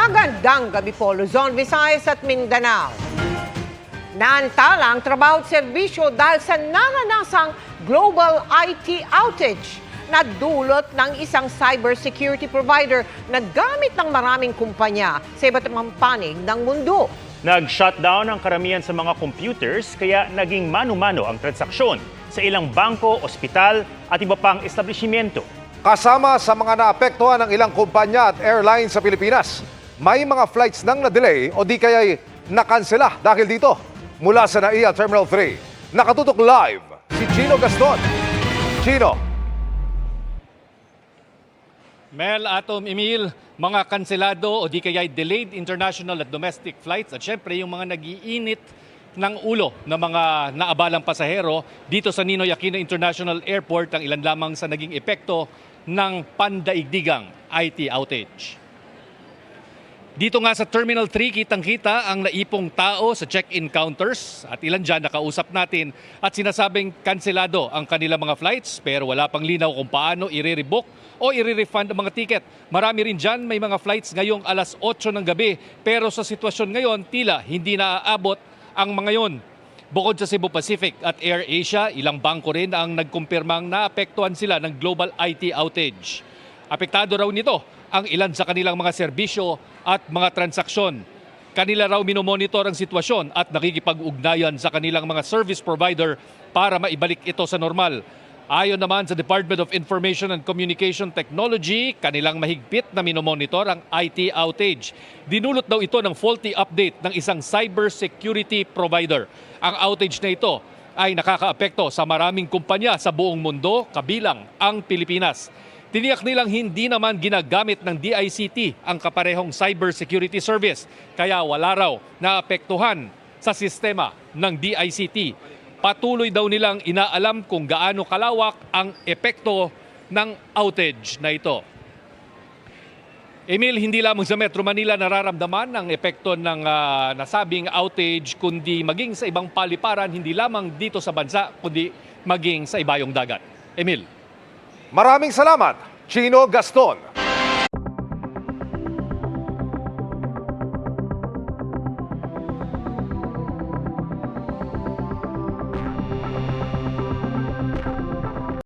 Magandang gabi po, Luzon, Visayas at Mindanao. Naantala ang trabaho at serbisyo dahil sa nananasang global IT outage na dulot ng isang cybersecurity provider na gamit ng maraming kumpanya sa iba't ibang panig ng mundo. Nag-shutdown ang karamihan sa mga computers kaya naging mano-mano ang transaksyon sa ilang bangko, ospital at iba pang establishmento. Kasama sa mga naapektuhan ng ilang kumpanya at airlines sa Pilipinas, may mga flights nang na-delay o di kaya'y nakansela dahil dito. Mula sa NAIA Terminal 3, nakatutok live si Chino Gaston. Chino, Mel, Atom, Emil, mga kanselado o di kaya delayed international at domestic flights at syempre yung mga nagiinit ng ulo ng mga naabalang pasahero dito sa Ninoy Aquino International Airport ang ilan lamang sa naging epekto ng pandaigdigang IT outage. Dito nga sa Terminal 3, kitang-kita ang naipong tao sa check-in counters at ilan dyan nakausap natin at sinasabing kanselado ang kanilang mga flights pero wala pang linaw kung paano i-rebook o i-refund ang mga ticket. Marami rin dyan may mga flights ngayong alas 8 ng gabi pero sa sitwasyon ngayon tila hindi naaabot ang mga yon. Bukod sa Cebu Pacific at Air Asia, ilang bangko rin ang nagkumpirmang naapektuhan sila ng global IT outage. Apektado raw nito ang ilan sa kanilang mga serbisyo at mga transaksyon. Kanila raw minomonitor ang sitwasyon at nakikipag-ugnayan sa kanilang mga service provider para maibalik ito sa normal. Ayon naman sa Department of Information and Communication Technology, kanilang mahigpit na minomonitor ang IT outage. Dinulot daw ito ng faulty update ng isang cybersecurity provider. Ang outage na ito ay nakakaapekto sa maraming kumpanya sa buong mundo, kabilang ang Pilipinas. Tiniyak nilang hindi naman ginagamit ng DICT ang kaparehong cybersecurity service, kaya wala raw naapektuhan sa sistema ng DICT. Patuloy daw nilang inaalam kung gaano kalawak ang epekto ng outage na ito. Emil, hindi lamang sa Metro Manila nararamdaman ang epekto ng ah, nasabing outage, kundi maging sa ibang paliparan, hindi lamang dito sa bansa, kundi maging sa ibayong dagat. Emil. maraming salamat, Chino Gaston.